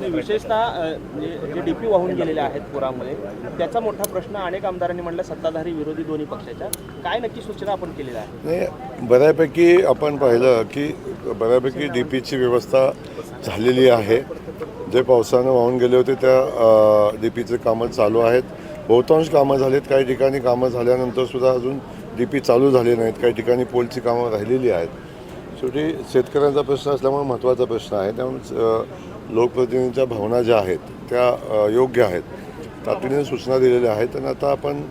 नाही, विशेषतः जे जे डीपी वाहून गेलेले आहेत पुरामध्ये त्याचा मोठा प्रश्न अनेक आमदारांनी म्हणलं सत्ताधारी विरोधी दोन्ही पक्षाच्या. काय नक्की सूचना आपण केलेल्या आहेत? नाही बऱ्यापैकी आपण पाहिलं की बऱ्यापैकी डी पीची व्यवस्था झालेली आहे. जे पावसानं वाहून गेले होते त्या डी पीचे कामं चालू आहेत. बहुतांश कामं झालीत काही ठिकाणी कामं झाल्यानंतर सुद्धा अजून डी पी चालू झाले नाहीत. काही ठिकाणी पोलची कामं राहिलेली आहेत. शेवटी शेतकऱ्यांचा प्रश्न असल्यामुळे महत्त्वाचा प्रश्न आहे. त्यामुळे लोकप्रतिनिधींच्या भावना ज्या आहेत त्या योग्य आहेत. तातडीने सूचना दिलेल्या आहेत आणि आता आपण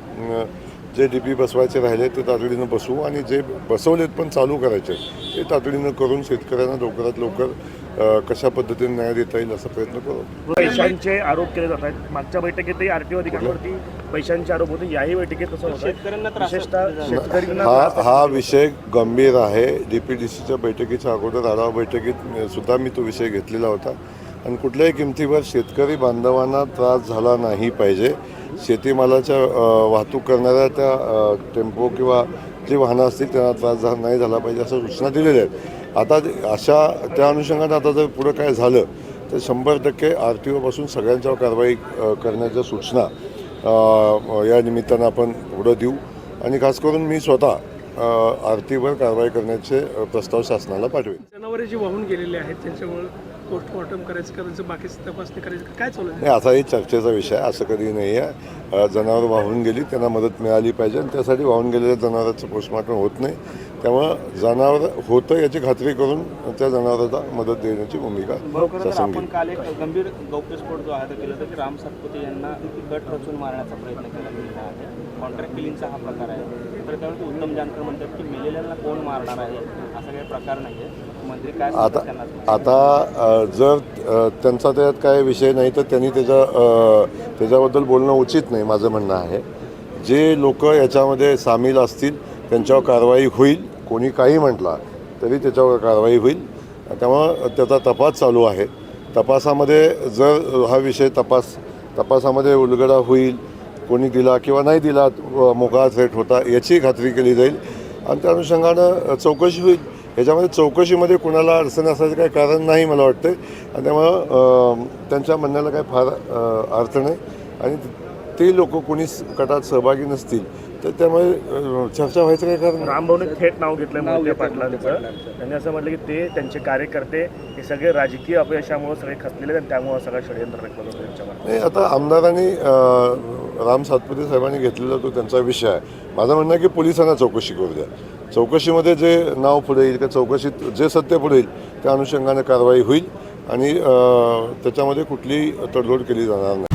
जे डी पी बसवायचे राहिले ते तातडीनं बसवू आणि जे बसवलेत पण चालू करायचे ते तातडीनं करून शेतकऱ्यांना लवकरात लवकर कशा पद्धतीने न्याय देता येईल असा प्रयत्न करू. पैशांचे आरोप केले जात आहेत. मागच्या बैठकीतही आरटीओ अधिकाऱ्यांवरती पैशांचे आरोप होते. याही बैठकीत कसं होतं. विशेषतः हा हा विषय गंभीर आहे. डी पी डी सीच्या बैठकीच्या अगोदर आढावा बैठकीत सुद्धा मी तो विषय घेतलेला होता. आणि कुठल्याही किमतीवर शेतकरी बांधवांना त्रास झाला नाही पाहिजे. शेतीमालाच्या वाहतूक करणाऱ्या त्या टेम्पो किंवा जी वाहनं असतील त्यांना त्रास झा नाही झाला पाहिजे अशा सूचना दिलेल्या आहेत. आता अशा त्या अनुषंगाने आता जर पुढं काय झालं तर शंभर टक्के आर टी ओपासून सगळ्यांच्यावर कारवाई करण्याच्या सूचना या निमित्तानं आपण पुढं देऊ. आणि खास करून मी स्वतः आरतीवर कारवाई करण्याचे प्रस्ताव शासनाला पाठवेन. जनावरे जी वाहून गेलेली आहेत त्यांच्यामुळे पोस्टमॉर्टम करायचं का त्यांचं बाकीची तपासणी करायची? काय चालू नाही असाही चर्चेचा विषय आहे, असं कधी नाही आहे. जनावरं वाहून गेली त्यांना मदत मिळाली पाहिजे आणि त्यासाठी वाहून गेलेल्या जनावरांचं पोस्टमॉर्टम होत नाही. त्यामुळं जनावर होतं याची खात्री करून त्या जनावरांना मदत देण्याची भूमिका शासन आपण काल एक गंभीर गौप्यस्फोट जो आहे तो केला होता की राम सातपुते यांना कट रचून मारण्याचा प्रयत्न केला गेलेला आहे. कॉन्ट्रॅक्ट किलिंगचा हा प्रकार आहे. उत्तम जानकर म्हणतात की मेलेल्यांना कोण मारणार आहे असा काही प्रकार नाही आहे. मंत्री काय आता सांगतात त्यांना आता अ, जर अ, त्यांचा त्यात काय विषय नाही तर त्यांनी त्याच्या अ, त्याच्याबद्दल बोलणं उचित नाही माझं म्हणणं आहे. जे लोक याच्यामध्ये सामील असतील त्यांच्यावर कारवाई होईल कोणी काही म्हटला तरी त्याच्यावर कारवाई होईल. त्यामुळं त्याचा तपास चालू आहे. तपासामध्ये जर हा विषय तपास तपासामध्ये उलगडा होईल कोणी दिला किंवा नाही दिला मोकळा थेट होता याची खात्री केली जाईल. आणि त्या अनुषंगानं चौकशी होईल. याच्यामध्ये चौकशीमध्ये कुणाला अडचण असायचं काही कारण नाही मला वाटतं आणि त्यामुळं त्यांच्या म्हणण्याला काही फार अडचण अर्थ नाही. आणि ते लोक कोणी कटात गटात सहभागी नसतील. तर त्यामुळे चर्चा व्हायचं काही कारण. रामभाऊने थेट नाव घेतलं मोहिते पाटलांचं. त्यांनी असं म्हटलं की ते त्यांचे कार्यकर्ते हे सगळे राजकीय अपयशामुळे सगळे खचलेले आहेत आणि त्यामुळे सगळं षडयंत्र नाही आता आमदारांनी राम सातपुते साहेबांनी घेतलेला तो त्यांचा विषय आहे. माझं म्हणणं आहे की पोलिसांना चौकशी करू द्या. चौकशीमध्ये जे नाव पुढे येईल किंवा चौकशीत जे सत्य पुढे येईल त्या अनुषंगाने कारवाई होईल आणि त्याच्यामध्ये कुठलीही तडजोड केली जाणार नाही.